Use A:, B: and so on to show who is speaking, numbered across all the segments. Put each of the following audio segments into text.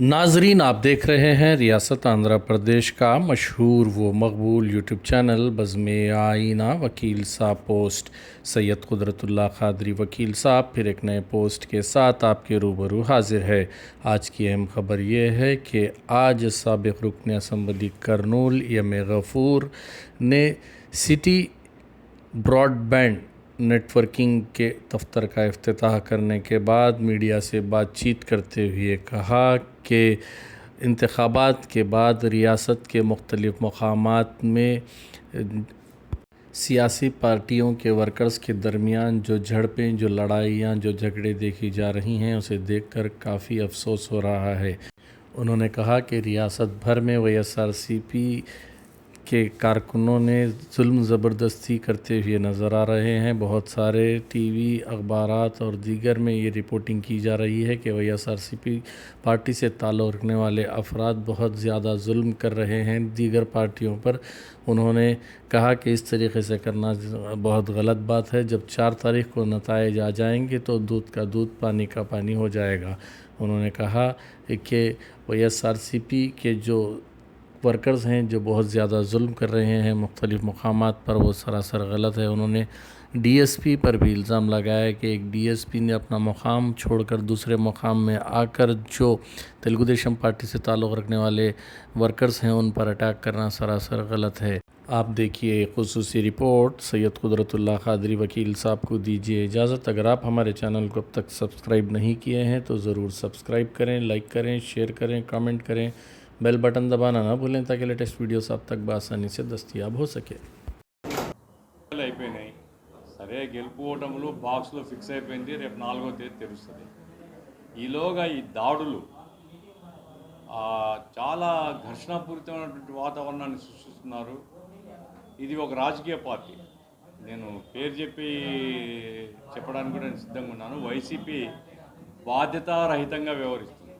A: ناظرین، آپ دیکھ رہے ہیں ریاست آندھرا پردیش کا مشہور و مقبول یوٹیوب چینل بزم آئینہ، وکیل صاحب پوسٹ۔ سید قدرت اللہ قادری، وکیل صاحب، پھر ایک نئے پوسٹ کے ساتھ آپ کے روبرو حاضر ہے۔ آج کی اہم خبر یہ ہے کہ آج سابق رکن اسمبلی کرنول یم غفور نے سٹی براڈ بینڈ نیٹ ورکنگ کے دفتر کا افتتاح کرنے کے بعد میڈیا سے بات چیت کرتے ہوئے کہا کہ انتخابات کے بعد ریاست کے مختلف مقامات میں سیاسی پارٹیوں کے ورکرز کے درمیان جو جھڑپیں، جو لڑائیاں، جو جھگڑے دیکھی جا رہی ہیں، اسے دیکھ کر کافی افسوس ہو رہا ہے۔ انہوں نے کہا کہ ریاست بھر میں وی ایس آر سی پی کے کارکنوں نے ظلم زبردستی کرتے ہوئے نظر آ رہے ہیں۔ بہت سارے ٹی وی اخبارات اور دیگر میں یہ رپورٹنگ کی جا رہی ہے کہ وائی ایس آر سی پی پارٹی سے تعلق رکھنے والے افراد بہت زیادہ ظلم کر رہے ہیں۔ دیگر پارٹیوں پر انہوں نے کہا کہ اس طریقے سے کرنا بہت غلط بات ہے۔ جب چار تاریخ کو نتائج آ جائیں گے تو دودھ کا دودھ، پانی کا پانی ہو جائے گا۔ انہوں نے کہا کہ وائی ایس آر سی پی کے جو ورکرز ہیں جو بہت زیادہ ظلم کر رہے ہیں، مختلف مقامات پر وہ سراسر غلط ہے۔ انہوں نے ڈی ایس پی پر بھی الزام لگایا ہے کہ ایک ڈی ایس پی نے اپنا مقام چھوڑ کر دوسرے مقام میں آ کر جو تلگو دیشم پارٹی سے تعلق رکھنے والے ورکرز ہیں، ان پر اٹیک کرنا سراسر غلط ہے۔ آپ دیکھیے خصوصی رپورٹ۔ سید قدرت اللہ قادری وکیل صاحب کو دیجیے اجازت۔ اگر آپ ہمارے چینل کو اب تک سبسکرائب نہیں کیے ہیں تو ضرور سبسکرائب کریں لائک کریں شیئر کریں کامنٹ کریں۔ Bell button दबाना ना भूलें ताकि लेटेस्ट वीडियोस आप तक बसानी से दस्तियाब हो सके
B: ఎన్నికలు అయిపోయినాయి సరే గెలుపు ఓటములు బాక్స్లో ఫిక్స్ అయిపోయింది రేపు నాలుగో తేదీ తెలుస్తుంది ఈలోగా ఈ దాడులు ఆ, చాలా ఘర్షణపూరితమైనటువంటి వాతావరణాన్ని సృష్టిస్తున్నారు ఇది ఒక రాజకీయ పార్టీ నేను పేరు చెప్పి చెప్పడానికి కూడా నేను సిద్ధంగా ఉన్నాను వైసీపీ బాధ్యతారహితంగా వ్యవహరిస్తుంది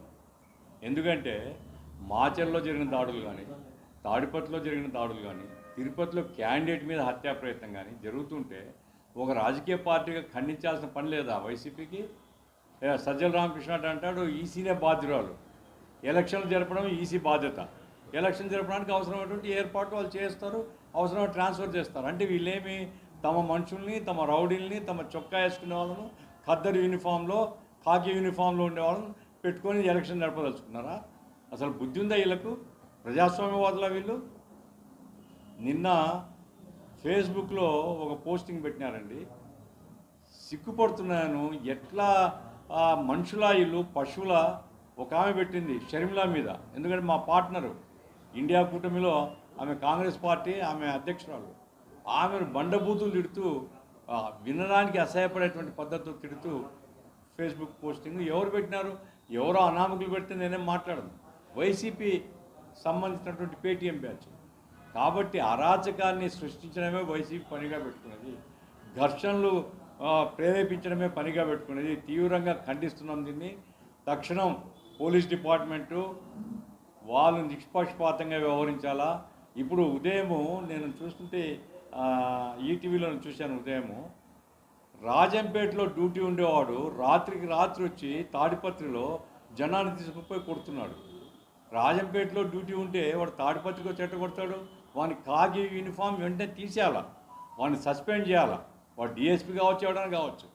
B: ఎందుకంటే మాచర్లో జరిగిన దాడులు కానీ తాడిపత్రిలో జరిగిన దాడులు కానీ తిరుపతిలో క్యాండిడేట్ మీద హత్యా ప్రయత్నం కానీ జరుగుతుంటే ఒక రాజకీయ పార్టీగా ఖండించాల్సిన పని లేదా వైసీపీకి? సజ్జల రామకృష్ణ అంటాడు ఈసీనే బాధ్యురాలు. ఎలక్షన్లు జరపడం ఈసీ బాధ్యత. ఎలక్షన్ జరపడానికి అవసరమైనటువంటి ఏర్పాటు వాళ్ళు చేస్తారు అవసరమైన ట్రాన్స్ఫర్ చేస్తారు. అంటే వీళ్ళేమి తమ మనుషుల్ని తమ రౌడీల్ని తమ చొక్కా వేసుకునే వాళ్ళను ఖద్దరు యూనిఫామ్లో ఖాకీ యూనిఫామ్లో ఉండే వాళ్ళని పెట్టుకొని ఎలక్షన్ నడపదలుచుకున్నారా అసలు బుద్ధి ఉందా వీళ్ళకు? ప్రజాస్వామ్యవాదుల వీళ్ళు? నిన్న ఫేస్బుక్లో ఒక పోస్టింగ్ పెట్టినారండి. సిగ్గుపడుతున్నాను ఎట్లా ఆ, మనుషుల ఇల్లు పశువుల? ఒక ఆమె పెట్టింది షర్మిల మీద. ఎందుకంటే మా పార్ట్నరు. ఇండియా కూటమిలో ఆమె కాంగ్రెస్ పార్టీ ఆమె అధ్యక్షురాలు. ఆమెను బండబూతులు తిడుతూ వినడానికి అసహ్యపడేటువంటి పద్ధతులు తిడుతూ ఫేస్బుక్ పోస్టింగ్. ఎవరు పెట్టినారు? ఎవరో అనామకులు పెడితే నేనేం మాట్లాడను. వైసీపీ సంబంధించినటువంటి పేటీఎం బ్యాచ్. కాబట్టి అరాచకాన్ని సృష్టించడమే వైసీపీ పనిగా పెట్టుకున్నది. ఘర్షణలు ప్రేరేపించడమే పనిగా పెట్టుకున్నది. తీవ్రంగా ఖండిస్తున్నాం దీన్ని. తక్షణం పోలీస్ డిపార్ట్మెంటు వాళ్ళు నిష్పక్షపాతంగా వ్యవహరించాలా? ఇప్పుడు ఉదయము నేను చూస్తుంటే ఈటీవీలో చూశాను ఉదయము. రాజంపేటలో డ్యూటీ ఉండేవాడు. రాత్రికి రాత్రి వచ్చి తాడిపత్రిలో జనాన్ని తీసుకుపోయి కొడుతున్నాడు. రాజంపేటలో డ్యూటీ ఉంటే వాడు తాడిపత్రికి చెట్ట కొడతాడు వాని కాగి యూనిఫామ్ వెంటనే తీసేయాలా? వాడిని సస్పెండ్ చేయాలా? వాడు డిఎస్పీ కావచ్చు ఎవడని కావచ్చు.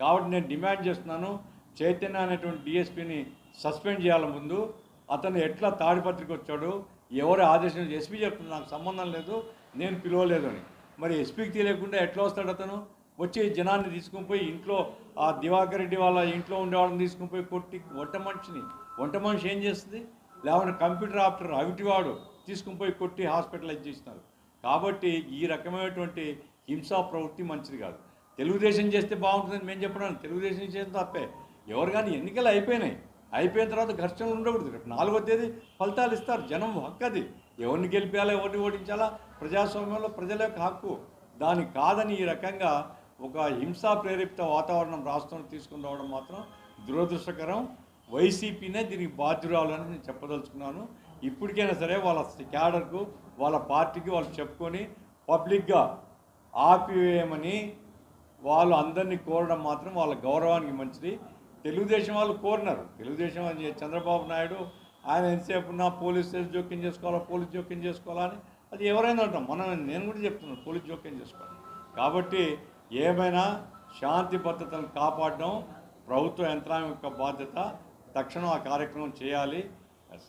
B: కాబట్టి నేను డిమాండ్ చేస్తున్నాను చైతన్య అనేటువంటి డిఎస్పీని సస్పెండ్ చేయాలి ముందు. అతను ఎట్లా తాడిపత్రికి వచ్చాడు ఎవరు ఆదేశం ఎస్పీ చెప్తున్నా నాకు సంబంధం లేదు నేను పిలవలేదు అని. మరి ఎస్పీకి తెలియకుండా ఎట్లా వస్తాడు అతను? వచ్చి జనాన్ని తీసుకుని పోయి ఇంట్లో ఆ దివాకర్ రెడ్డి వాళ్ళ ఇంట్లో ఉండేవాళ్ళని తీసుకుని పోయి కొట్టి వంట మనిషిని. వంట మనిషి ఏం చేస్తుంది? లేకుంటే కంప్యూటర్ ఆపరేటర్ అవిటివాడు తీసుకుని పోయి కొట్టి హాస్పిటలైజ్ చేసినారు. కాబట్టి ఈ రకమైనటువంటి హింసా ప్రవృత్తి మంచిది కాదు. తెలుగుదేశం చేస్తే బాగుంటుందని మేము చెప్పడం తెలుగుదేశం చేసిన తప్పే. ఎవరు కానీ ఎన్నికలు అయిపోయినాయి. అయిపోయిన తర్వాత ఘర్షణలు ఉండకూడదు. రేపు నాలుగో తేదీ ఫలితాలు ఇస్తారు. జనం హక్కు అది ఎవరిని గెలిపించాలా ఎవరిని ఓడించాలా? ప్రజాస్వామ్యంలో ప్రజల యొక్క హక్కు. దాని కాదని ఈ రకంగా ఒక హింసా ప్రేరేపిత వాతావరణం రాష్ట్రంలో తీసుకుని రావడం మాత్రం దురదృష్టకరం. వైసీపీనే దీనికి బాధ్యురాలని నేను చెప్పదలుచుకున్నాను. ఇప్పటికైనా సరే వాళ్ళ క్యాడర్కు వాళ్ళ పార్టీకి వాళ్ళు చెప్పుకొని పబ్లిక్గా ఆపివేయమని వాళ్ళు అందరినీ కోరడం మాత్రం వాళ్ళ గౌరవానికి మంచిది. తెలుగుదేశం వాళ్ళు కోరినారు. తెలుగుదేశం అని చంద్రబాబు నాయుడు ఆయన ఎంతసేపు నా పోలీస్ స్టేషన్ జోక్యం చేసుకోవాలా పోలీస్ జోక్యం చేసుకోవాలా అని అది ఎవరైనా ఉంటాం మనం నేను కూడా చెప్తున్నాను పోలీస్ జోక్యం చేసుకోవాలి. కాబట్టి ఏమైనా శాంతి భద్రతను కాపాడడం ప్రభుత్వ యంత్రాంగం యొక్క బాధ్యత. తక్షణం ఆ కార్యక్రమం చేయాలి.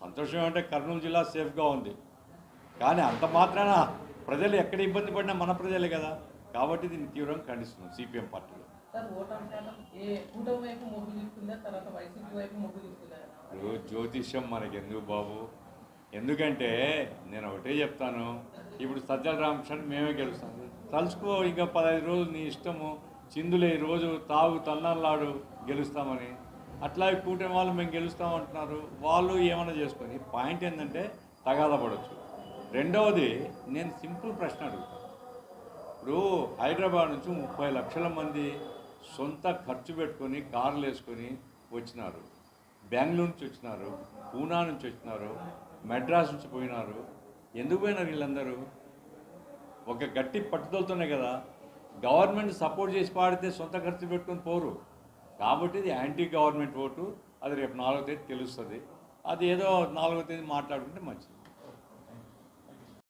B: సంతోషం ఏమంటే కర్నూలు జిల్లా సేఫ్గా ఉంది. కానీ అంత మాత్రాన ప్రజలు ఎక్కడ ఇబ్బంది పడినా మన ప్రజలే కదా. కాబట్టి దీన్ని తీవ్రంగా ఖండిస్తున్నాం సిపిఎం పార్టీలో. ఇప్పుడు జ్యోతిష్యం మనకి ఎందుకు బాబు? ఎందుకంటే నేను ఒకటే చెప్తాను. ఇప్పుడు సజ్జల రామకృష్ణ మేమే గెలుస్తాం. తలుచుకో ఇంకా పదహైదు రోజులు నీ ఇష్టము. చిందులే రోజు తాగు తన్నల్లాడు గెలుస్తామని. అట్లాగే కూటమి వాళ్ళు మేము గెలుస్తామంటున్నారు వాళ్ళు ఏమైనా చేసుకొని పాయింట్ ఏంటంటే తగాదా పడవచ్చు రెండవది నేను సింపుల్ ప్రశ్న అడుగుతాను ఇప్పుడు హైదరాబాద్ నుంచి ముప్పై లక్షల మంది సొంత ఖర్చు పెట్టుకొని కార్లు వేసుకొని వచ్చినారు. బెంగళూరు నుంచి వచ్చినారు పూనా నుంచి వచ్చినారు మెడ్రాస్ నుంచి పోయినారు. ఎందుకు పోయినారు వీళ్ళందరూ? ఒక గట్టి పట్టుదలతోనే కదా. గవర్నమెంట్ సపోర్ట్ చేసి పాడితే సొంత ఖర్చు పెట్టుకొని పోరు. కాబట్టి ఇది యాంటీ గవర్నమెంట్ ఓటు అది రేపు నాలుగో తేదీ తెలుస్తుంది. అది ఏదో నాలుగో తేదీ మాట్లాడుకుంటే మంచిది.